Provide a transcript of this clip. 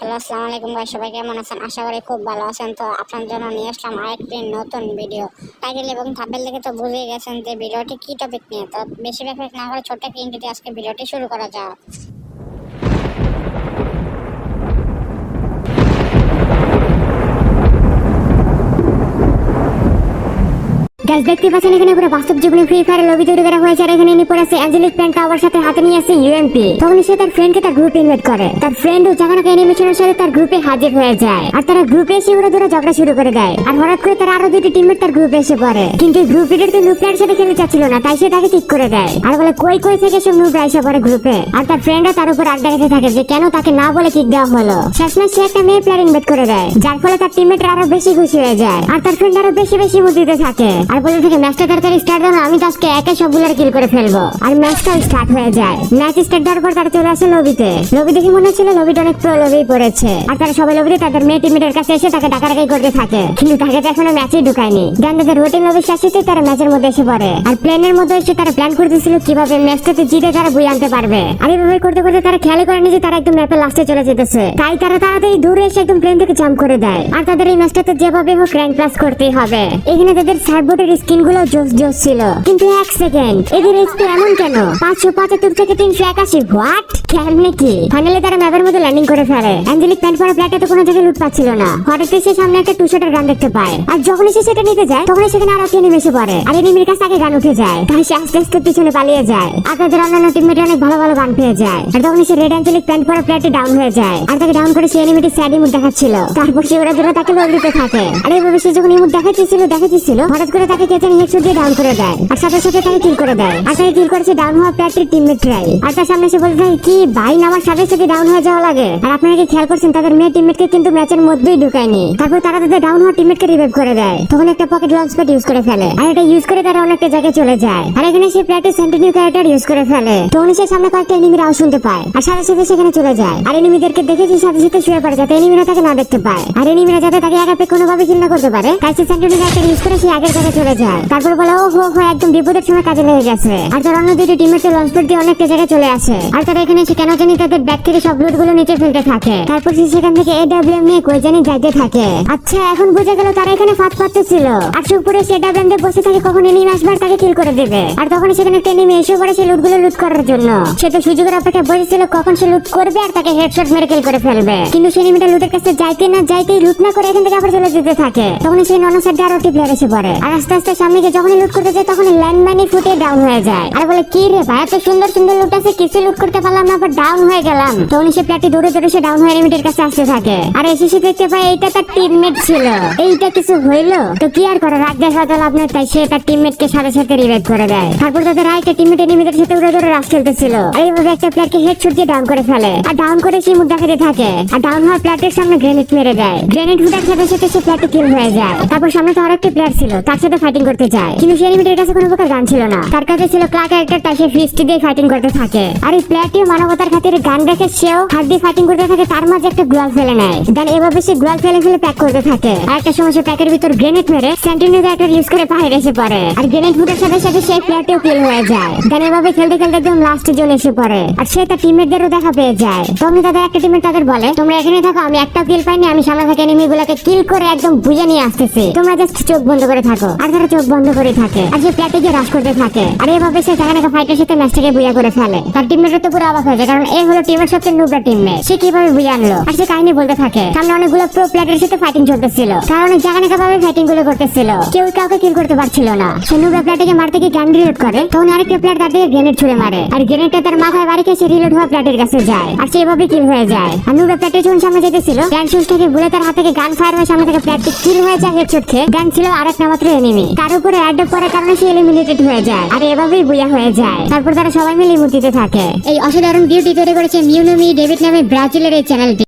Hello, আসসালামু আলাইকুম ভাই, সবাই কেমন আছেন? আশা করি খুব ভালো আছেন। তো আপনার জন্য নিয়ে আসলাম আরেকটি নতুন ভিডিও টাইটেল এবং থাপেল দেখে তো বুঝেই গেছেন যে ভিডিওটি কী টপিক নিয়ে। তো বেশি ব্যাপার না করে ছোট্ট ইন্টিতে আজকে ভিডিওটি শুরু করা যাক। গ্যাস দেখতে পাচ্ছেন এখানে পুরো বাস্তব জীবনে ফ্রি ফায়ার লবি তৈরি করা হয়েছে। আর এখানে ইনি পড়েছে অ্যাঞ্জেলিক প্যান্ট টাওয়ার সাথে হাতে নিয়ে আসছে ইউএমপি তখন সে তার ফ্রেন্ডকে তার গ্রুপে ইনভাইট করে। তার ফ্রেন্ড ও জাগানাকে অ্যানিমেশনের সাথে তার গ্রুপে হাজির হয়ে যায়। আর তারা গ্রুপে এসে ওরা ধরে ঝগড়া শুরু করে দেয়। আর হঠাৎ করে তার আরও দুটি টিমমেট তার গ্রুপে এসে পড়ে। কিন্তু গ্রুপ লিডার তো নুপ্লার সাথে খেলতে চাচ্ছিল না, তাই সে তাকে ঠিক করে দেয়। আর বলে, কই কই থেকে সব নুপ্লা এসে পড়ে গ্রুপে আর তার ফ্রেন্ডরা তার উপর আড্ডা খেতে থাকে যে, কেন তাকে না বলে কিক দেওয়া হলো? শেষমেশ সে একটা মেয়ে প্লেয়ার ইনভাইট করে দেয়। যার ফলে তার টিমমেটরা আরও বেশি খুশি হয়ে যায়। আর তার ফ্রেন্ড আরও বেশি বেশি মুখ দিতে থাকে। আর বলতে থাকে ম্যাচটা তাড়াতাড়ি স্টার্ট না, আমি তো আজকে একে সবগুলোর কিল করে ফেলব। আর ম্যাচটাও স্টার্ট হয়ে যায়। ম্যাচ স্টার্ট দেওয়ার পর তারা চলে আসে লবিতে। লবি দেখে মনে হচ্ছিল লবিটা অনেক প্রো লবি পড়েছে। আর তারা সবাই লবিতে তাদের মেয়ে টিমের কাছে এসে তাকে ডাকাডাকি করতে থাকে। কিন্তু তাকে তো এখনও ম্যাচেই ঢুকায়নি। দেন তাদের রুটিন লবি শেষ তারা ম্যাচের মধ্যে এসে পড়ে। আর প্ল্যানের মধ্যে এসে তারা প্ল্যান করতেছিল কীভাবে ম্যাচটাতে জিতে তারা বই আনতে পারবে। আর এইভাবে করতে করতে তারা খেয়াল করেনি যে তারা একদম ম্যাপের লাস্টে চলে যেতেছে। তাই তারা তাড়াতাড়ি দূরে এসে একদম প্লেন থেকে জাম্প করে দেয়। আর তাদের এই ম্যাচটাতে যেভাবে হোক র্যাঙ্ক প্লাস করতেই হবে। এখানে তাদের সার্বোর্ডের স্কিনগুলো জোস জোস ছিল। কিন্তু এক সেকেন্ড, এদের এসপি এমন কেন? পাঁচশো পঁচাত্তর থেকে তিনশো একাশি, হোয়াট? কেমনে কি ফাইনালি তারা ম্যাপের ল্যান্ডিং করে ফেলে। অ্যাঞ্জেলিক প্যান্ট পরা তো কোনো জায়গায় লুট পাচ্ছিল না। হঠাৎ সে সামনে একটা টু গান দেখতে পায়। আর যখনই সে সেটা নিতে যায়, তখনই সেখানে পড়ে। আর এনিমির কাছে আগে গান উঠে যায়। সে আস্তে আস্তে পিছনে পালিয়ে যায়। অন্যান্য অনেক ভালো ভালো গান পেয়ে যায়। আর তখনই সে রেড অ্যাঞ্জেলিক প্যান্ট পরা ডাউন হয়ে যায়। আর তাকে ডাউন করে সে এনিমিটি দেখাচ্ছিল। তারপর সে ওরা তাকে থাকে। আর এইভাবে সে যখন ইমুট দেখাচ্ছিল দেখাচ্ছিল হঠাৎ করে তাকে কে ডাউন করে দেয়। আর সাথে সাথে তাকে কিল করে দেয়। আর তাকে কিল করেছে ডাউন হওয়া প্ল্যাটের টিমমেট আর তার সামনে বলতে থাকে কি ভাই আমার সাথে সাথে ডাউন হয়ে যাওয়া লাগে। আর আপনারা কি খেয়াল করছেন, তাদের মেয়ে টিমমেটকে কিন্তু ম্যাচের মধ্যেই ঢুকায়নি। তারপর তারা তাদের ডাউন হওয়া টিমমেটকে রিভাইভ করে দেয়। তখন একটা পকেট লঞ্চ প্যাড ইউজ করে ফেলে। আর এটা ইউজ করে তারা অনেকটা জায়গায় চলে যায়। আর এখানে সে প্ল্যাটের সেন্টিনিউ ক্যারেক্টার ইউজ করে ফেলে। তখন সে সামনে কয়েকটা এনিমির শুনতে পায়। আর সাথে সাথে সেখানে চলে যায়। আর এনিমিদেরকে দেখে সে সাথে সাথে শুয়ে পড়ে যাতে এনিমিরা তাকে না দেখতে পায়। আর এনিমিরা যাতে তাকে একা কোনোভাবে কিল করতে পারে। তাই সে সেন্টিনিউ ক্যারেক্টার ইউজ করে সে আগের জায়গায় চলে যায়। তারপর বলে ও হো হো একদম বিপদের সময় কাজে লেগে গেছে। আর তার অন্য টিমের লঞ্চ প্যাড দিয়ে অনেকটা জায়গায় চলে আসে। আর তারা এখানে এসে কেন জানি তাদের ব্যাগ থেকে সব লুটগুলো নিচে ফেলতে থাকে। তারপর সে সেখান থেকে এডাব্লিউএম নিয়ে কই জানি যাইতে থাকে। আচ্ছা এখন বুঝে গেল তারা এখানে ফাঁদ পাততে ছিল আর সুপুরে সে এডাব্লিউএম দিয়ে বসে থাকে, কখন এনিমি আসবে আর তাকে কিল করে দেবে। আর তখন সেখানে একটা এনিমি এসে পড়ে সে লুটগুলো লুট করার জন্য। সে তো সুযোগের অপেক্ষা বসেছিল, কখন সে লুট করবে আর তাকে হেডশট মেরে কিল করে ফেলবে। কিন্তু সে এনিমিটা লুটের কাছে যাইতে না যাইতেই লুট না করে এখান থেকে আবার চলে যেতে থাকে। তখন সেই নন সাইডে আরও একটি প্লেয়ার এসে পড়ে। আর আস্তে আস্তে সামনে গিয়ে যখনই লুট করতে যায় তখন ল্যান্ডমাইনই ফুটে ডাউন হয়ে যায়। আর বলে, কি রে ভাই, এত সুন্দর সুন্দর লুট আছে, কিছু লুট করতে পারলাম না আবার ডাউন হয়ে গেলাম। তখন সে প্লেয়ারটি দৌড়ে দৌড়ে সে ডাউন হয়ে এনিমিটির কাছে আসতে থাকে। আর এসে সে দেখতে পায় এইটা তার টিমমেট ছিল। এইটা কিছু হইল? তো কি আর করার? রাগ দেখা গেল আপনার তাই সে তার টিমমেট কে সাথে সাথে রিভাইভ করে দেয়। তারপর তাদের আরেকটা টিমমেট এনিমিদের সাথে উড়ে ধরে রাশ খেলতেছিল আর এইভাবে একটা প্লেয়ারকে হেডশট দিয়ে ডাউন করে ফেলে। আর ডাউন করে সে মুখ দেখাতে থাকে। আর ডাউন হওয়া প্লেয়ারের সামনে গ্রেনেড মেরে দেয়। গ্রেনেড ফুটার সাথে সাথে সে প্লেয়ারটি কিল হয়ে যায়। তারপর সামনে তো আরেকটা প্লেয়ার ছিল, তার সাথে ফাইটিং করতে যায়। কিন্তু সে এনিমিটের কাছে কোনো প্রকার গান ছিল না। তার কাছে ছিল ক্লাক একটা তাই সে ফিস্ট দিয়ে ফাইটিং করতে থাকে। আর এই প্লেয়ারটিও মানবতার খাতিরে গান রেখে সেও দিয়ে ফাইটিং করতে থাকে, তার মাঝে একটা গ্লোয়াল ফেলে নেয়। দেন এভাবে সে গ্লোয়াল ফেলে ফেলে প্যাক করতে থাকে। আর একটা সময় সে প্যাকের ভিতর গ্রেনেড মেরে সেন্টিনিউ ইউজ করে বাইরে এসে পড়ে। আর গ্রেনেড ফুটার সাথে সাথে সেই প্লেয়ারটিও কিল হয়ে যায়। দেন এভাবে খেলতে খেলতে একদম লাস্টে জন্য এসে পড়ে। আর সে তার টিমমেটদেরও দেখা পেয়ে যায়। তখন তাদের একটা টিমমেট তাদের বলে, তোমরা এখানে থাকো, আমি একটা কিল পাইনি, আমি সামনে থেকে এনিমি গুলাকে কিল করে একদম বুঝে নিয়ে আসতেছি। তোমরা জাস্ট চোখ বন্ধ করে থাকো। আর তারা চোখ বন্ধ করে থাকে। আর সে গিয়ে রাশ করতে থাকে। আর এভাবে সে সেখানে ফাইটের সাথে ম্যাচটাকে বুয়া করে ফেলে। তার টিমমেটরা তো পুরো অবাক হয়ে কারণ এ হলো টিমের সবচেয়ে নুবরা টিমমেট। সে কীভাবে বুয়া আনলো, আর সে কাহিনী বলতে থাকে। সামনে অনেকগুলো প্রো প্লেয়ারের সাথে ফাইটিং চলতেছিল। তারা অনেক জায়গা ভাবে ফাইটিংগুলো করতেছিল। কেউ কাউকে কিল করতে পারছিল না। সে নুবরা প্লেয়ারটাকে মারতে গিয়ে গ্যান রিলোড করে, তখন আরেকটা প্লেয়ার তার দিকে গ্রেনেড ছুড়ে মারে। আর গ্রেনেডটা তার মাথায় বাড়ি সে রিলোড হওয়া প্লেয়ারের কাছে যায়। আর সে এভাবে কিল হয়ে যায়। আর নুবরা প্লেয়ারটা যখন সামনে যেতেছিল গ্যান শুজটাকে বুলে তার হাত থেকে গান ফায়ার হয়ে সামনে থেকে প্লেয়ারটি কিল হয়ে যায় হেডশট খেয়ে। গ্যান ছিল আরেকটা মাত্র এনিমি তার উপরে অ্যাড করার কারণে সে এলিমিনেটেড হয়ে যায়। আর এভাবেই বুয়া হয়ে যায়। তারপর তারা সবাই মিলে মূর্তিতে থাকে। এই অসাধারণ বিউটি তৈরি করেছে মিউনমি ডেভিড নামে ব্রাজিলের এই চ্যানেলটি।